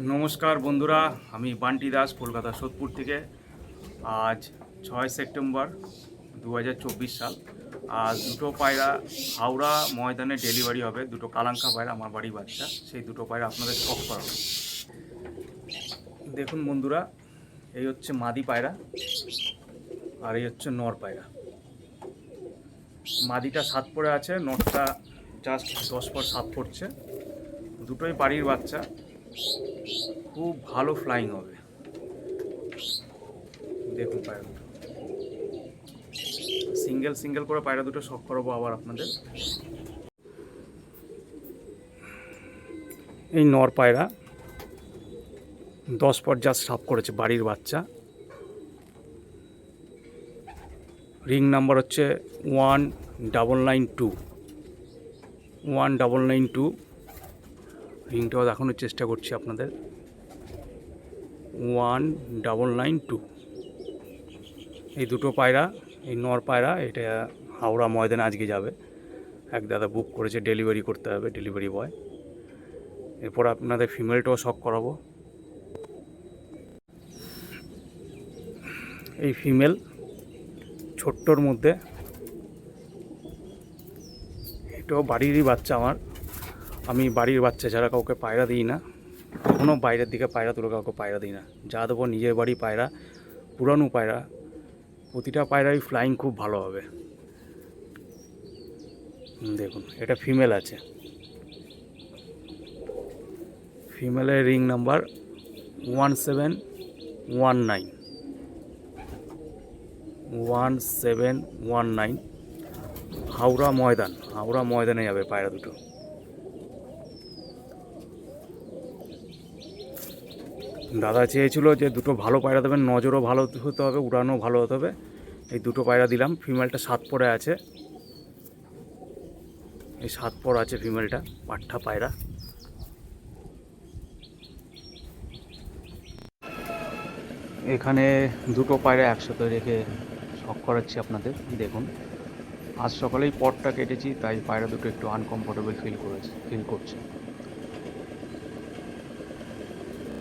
নমস্কার বন্ধুরা, আমি বান্টি দাস, কলকাতা সোদপুর থেকে। আজ ছয় সেপ্টেম্বর দু হাজার চব্বিশ সাল। আর দুটো পায়রা হাওড়া ময়দানে ডেলিভারি হবে, দুটো কালাঙ্কা পায়রা, আমার বাড়ি বাচ্চা সেই দুটো পায়রা আপনাদের শখ করাবো। দেখুন বন্ধুরা, এই হচ্ছে মাদি পায়রা আর এই হচ্ছে নর পায়রা। মাদিটা সাত পরে আছে নটটা জাস্ট দশ পর সাত পড়ছে। দুটোই বাড়ির বাচ্চা। খুব ভালো ফ্লাইং হবে। দেখুন পায়রা দুটো। সিঙ্গেল সিঙ্গেল করে পায়রা দুটো শখ করাবো আবার আপনাদের। এই নর পায়রা দশ পর জাস্ট সাফ করেছে বাড়ির বাচ্চা। রিং নাম্বার হচ্ছে one double nine two one double nine two রিংটাও দেখানোর চেষ্টা করছি আপনাদের। One double nine two. এই দুটো পায়রা, এই নর পায়রা, এটা হাওড়া ময়দানে আজকে যাবে। এক দাদা বুক করেছে ডেলিভারি করতে হবে ডেলিভারি বয় এরপর আপনাদের ফিমেলটাও শখ করাবো। এই ফিমেল ছোট্টর মধ্যে, এটাও বাড়িরই বাচ্চা আমার। আমি বাড়ির বাচ্চা ছাড়া কাউকে পায়রা দিই না। কখনো বাইরের দিকে পায়রা তুলে কাউকে পায়রা দিই না। যা দেবো নিজের বাড়ি পায়রা, পুরানো পায়রা। প্রতিটা পায়রাই ফ্লাইং খুব ভালো হবে। দেখুন, এটা ফিমেল আছে। ফিমেলের ring number one seven one nine one seven one nine Howrah Maidan, Howrah ময়দানে যাবে পায়রা দুটো। দাদা চেয়েছিল যে দুটো ভালো পায়রা দেবেন, নজরও ভালো হতে হবে উড়ানো ভালো হতে হবে। এই দুটো পায়রা দিলাম, ফিমেলটা সাত পরে আছে। এই সাত পর আছে ফিমেলটা পাঠা পায়রা। এখানে দুটো পায়রা একসাথে রেখে শখ করাচ্ছি আপনাদের, দেখুন। আজ সকালেই পটটা কেটেছি, তাই পায়রা দুটো একটু আনকমফোর্টেবল ফিল করেছে ফিল করছে।